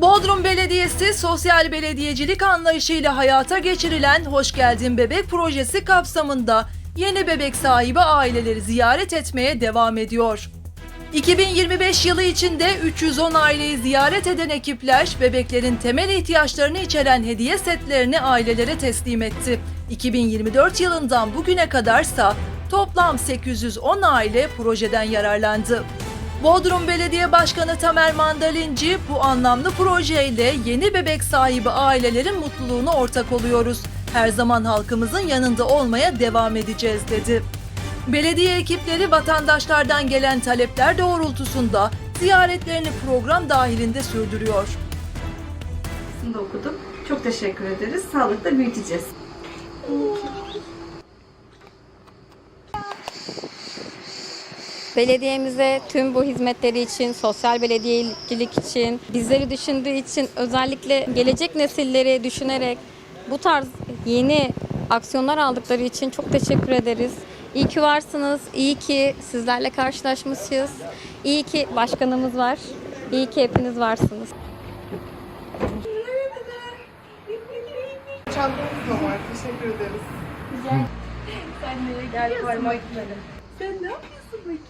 Bodrum Belediyesi sosyal belediyecilik anlayışıyla hayata geçirilen Hoş Geldin Bebek projesi kapsamında yeni bebek sahibi aileleri ziyaret etmeye devam ediyor. 2025 yılı içinde 310 aileyi ziyaret eden ekipler bebeklerin temel ihtiyaçlarını içeren hediye setlerini ailelere teslim etti. 2024 yılından bugüne kadarsa toplam 810 aile projeden yararlandı. Bodrum Belediye Başkanı Tamer Mandalinci bu anlamlı projeyle yeni bebek sahibi ailelerin mutluluğuna ortak oluyoruz. Her zaman halkımızın yanında olmaya devam edeceğiz dedi. Belediye ekipleri vatandaşlardan gelen talepler doğrultusunda ziyaretlerini program dahilinde sürdürüyor. okudum. Çok teşekkür ederiz. Sağlıkla büyüteceğiz. Belediyemize tüm bu hizmetleri için, sosyal belediyecilik için, bizleri düşündüğü için özellikle gelecek nesilleri düşünerek bu tarz yeni aksiyonlar aldıkları için çok teşekkür ederiz. İyi ki varsınız, iyi ki sizlerle karşılaşmışız, iyi ki başkanımız var, iyi ki hepiniz varsınız. Çantamız da var. Teşekkür ederiz. Gel parmak Sen ne yapıyorsun bakayım?